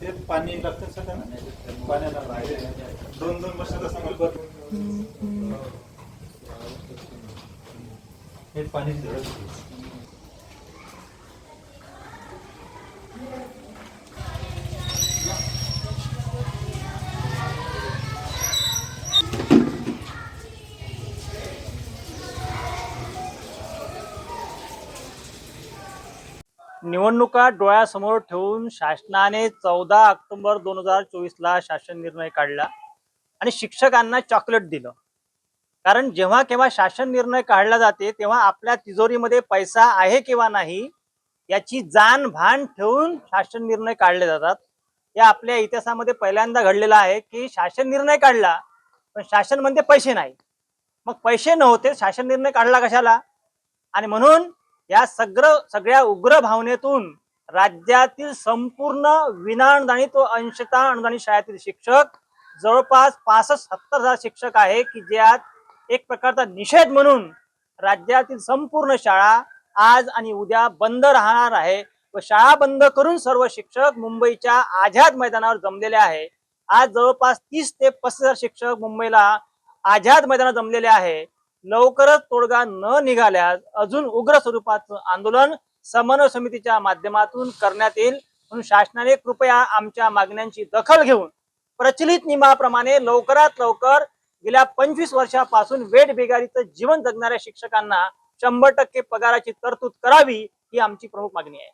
ते पाणी लागतं सगळं पाण्याला दोन दोन वर्षाचा सांगल हे पाणी झडत निवडणुका डोळ्यासमोर ठेवून शासनाने चौदा ऑक्टोबर दोन हजार चोवीसला शासन निर्णय काढला आणि शिक्षकांना चॉकलेट दिलं. कारण जेव्हा केव्हा शासन निर्णय काढला जाते तेव्हा आपल्या तिजोरीमध्ये पैसा आहे किंवा नाही याची जाण भान ठेवून शासन निर्णय काढले जातात. या आपल्या इतिहासामध्ये पहिल्यांदा घडलेलं आहे की शासन निर्णय काढला पण शासन म्हणते पैसे नाही. मग पैसे नव्हते शासन निर्णय काढला कशाला? आणि म्हणून या सगळं सगळ्या उग्र भावनेतून राज्यातील संपूर्ण विनाअनुदानित व अंशता अनुदानित शाळेतील शिक्षक जवळपास पासष्ट सत्तर हजार शिक्षक आहे की ज्यात एक प्रकारचा निषेध म्हणून राज्यातील संपूर्ण शाळा आज आणि उद्या बंद राहणार आहे व शाळा बंद करून सर्व शिक्षक मुंबईच्या आझाद मैदानावर जमलेले आहे. आज जवळपास तीस ते पस्तीस हजार शिक्षक मुंबईला आझाद मैदानात जमलेले आहे. लवकरच तोडगा न निघाल्यास अजून उग्र स्वरूपाचं आंदोलन समन्वय समितीच्या माध्यमातून करण्यात येईल. म्हणून शासनाने कृपया आमच्या मागण्यांची दखल घेऊन प्रचलित नियमाप्रमाणे लवकरात लवकर गेल्या पंचवीस वर्षापासून वेट बेगारीचं जीवन जगणाऱ्या शिक्षकांना शंभर टक्के पगाराची तरतूद करावी ही आमची प्रमुख मागणी आहे.